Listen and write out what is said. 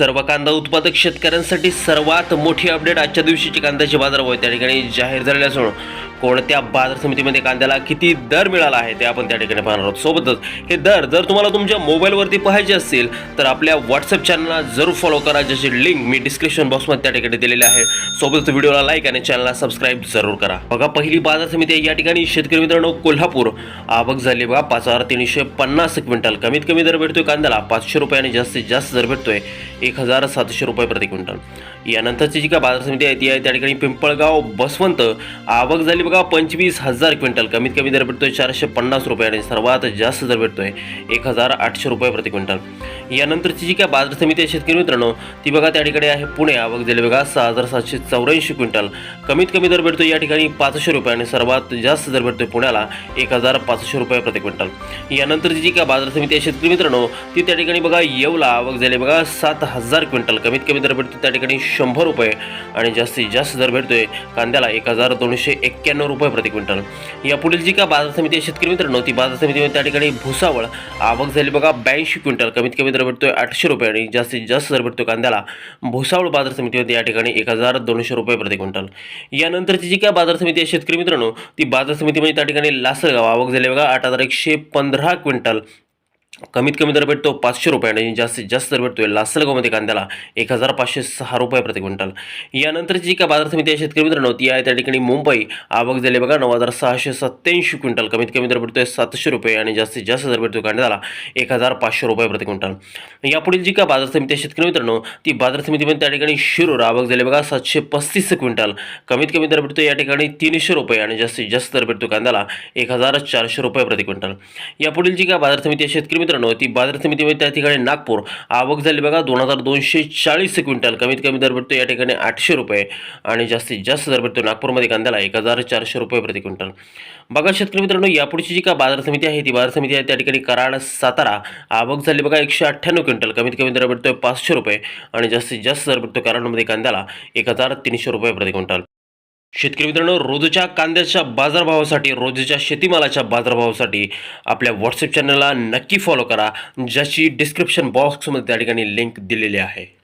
सर्व कांदा उत्पादक शेतकऱ्यांसाठी सर्वात मोठी अपडेट आजच्या दिवशीची कांद्याचे बाजारभाव त्या ठिकाणी जाहीर झालेले असून कोणत्या बाजार समितीमध्ये कांद्याला किती दर मिळाला आहे ते आपण त्या ठिकाणी पाहणार आहोत. सोबतच हे दर जर तुम्हाला तुमच्या मोबाईलवरती पाहायचे असतील तर आपल्या व्हॉट्सअप चॅनलला जरूर फॉलो करा ज्याची लिंक मी डिस्क्रिप्शन बॉक्समध्ये त्या ठिकाणी दिलेली आहे. सोबतच व्हिडिओला लाईक आणि चॅनलला सबस्क्राईब जरूर करा. बघा पहिली बाजार समिती आहे या ठिकाणी. शेतकरी मित्रांनो कोल्हापूर. आवक झाली बघा पाच हजार तीनशे पन्नास क्विंटल. कमीत कमी दर भेटतोय कांद्याला. पाचशे रुपये आणि जास्तीत जास्त दर भेटतोय एक हजार सातशे रुपये प्रति क्विंटल. यानंतरची जी काय बाजार समिती आहे ती आहे त्या ठिकाणी पिंपळगाव बसवंत. आवक झाली बघा पंचवीस हजार क्विंटल. कमीत कमी दर भेटतोय चारशे पन्नास रुपये आणि सर्वात जास्त दर भेटतोय एक हजार आठशे रुपये प्रति क्विंटल. यानंतरची जी काय बाजार समिती आहे शेतकरी मित्रांनो ती बघा त्या ठिकाणी आहे पुणे आवक झाली बघा सहा हजार सातशे चौऱ्याऐंशी क्विंटल. कमीत कमी दर भेटतो या ठिकाणी पाचशे रुपये आणि सर्वात जास्त दर भेटतो पुण्याला एक हजार पाचशे रुपये प्रति क्विंटल. यानंतरची जी काय बाजार समिती आहे शेतकरी मित्रांनो ती त्या ठिकाणी बघा येवला आवक झाली बघा सात हजार क्विंटल. कमीत कमी दर भेटतो त्या ठिकाणी शंभर रुपये आणि जास्तीत जास्त दर भेटतोय कांद्याला एक हजार दोनशे एक्क्याण्णव रुपये प्रति क्विंटल. या पुढील जी काय बाजार समिती आहे शेतकरी मित्रांनो ती बाजार समितीमध्ये त्या ठिकाणी भुसावळ आवक झाली बघा ब्याऐंशी क्विंटल. कमीत कमी दर भेटतोय आठशे रुपये आणि जास्तीत जास्त दर भेटतो कांद्याला भुसावळ बाजार समितीमध्ये या ठिकाणी एक हजार दोनशे रुपये प्रति क्विंटल. यानंतरची जी काय बाजार समिती आहे शेतकरी मित्रांनो ती बाजार समितीमध्ये म्हणजे त्या ठिकाणी लासलगाव आवक झाली. बघा आठ हजार एकशे पंधरा क्विंटल. कमीत कमी दर भेटतो पाचशे रुपये आणि जास्तीत जास्त दर भेटतो लासलगावमध्ये कांद्याला एक हजार पाचशे सहा रुपये प्रति क्विंटल. यानंतरची जी काय बाजार समिती आहे शेतकरी मित्रांनो ती आहे त्या ठिकाणी मुंबई आवक झाली बघा नऊ हजार सहाशे सत्त्याऐंशी क्विंटल. कमीत कमी दर भेटतोय सातशे रुपये आणि जास्तीत जास्त दर भेटतोय कांद्याला एक हजार पाचशे रुपये प्रति क्विंटल. यापुढील जी काय बाजार समिती आहे शेतकरी मित्रांनो ती बाजार समितीमध्ये त्या ठिकाणी शिरूर आवक झाली बघा सातशे पस्तीस क्विंटल. कमीत कमी दर भेटतो या ठिकाणी तीनशे रुपये आणि जास्तीत जास्त दर भेटतो कांद्याला एक हजार चारशे रुपये प्रति क्विंटल. यापुढील जी काय बाजार समिती आहे शेतकरी मित्रांनो ती बाजार समितीमध्ये त्या ठिकाणी नागपूर. आवक झाली बघा दोन हजार दोनशे चाळीस क्विंटल. कमीत कमी दर भेटतो या ठिकाणी आठशे रुपये आणि जास्तीत जास्त दर भेटतो नागपूरमध्ये कांद्याला एक हजार चारशे रुपये प्रति क्विंटल. बघा शेतकरी मित्रांनो यापुढची जी का बाजार समिती आहे ती बाजार समिती आहे त्या ठिकाणी कराड सातारा. आवक झाली बघा एकशे अठ्ठ्याण्णव क्विंटल. कमीत कमी दर भेटतोय पाचशे रुपये आणि जास्तीत जास्त दर भेटतो कराडमध्ये कांद्याला एक हजार तीनशे रुपये प्रति क्विंटल. शेतकरी मित्रांनो रोजच्या कांद्याच्या बाजारभावासाठी रोजच्या शेतीमालाच्या बाजारभावासाठी आपल्या व्हॉट्सअप चॅनलला नक्की फॉलो करा ज्याची डिस्क्रिप्शन बॉक्समध्ये त्या ठिकाणी लिंक दिलेली आहे.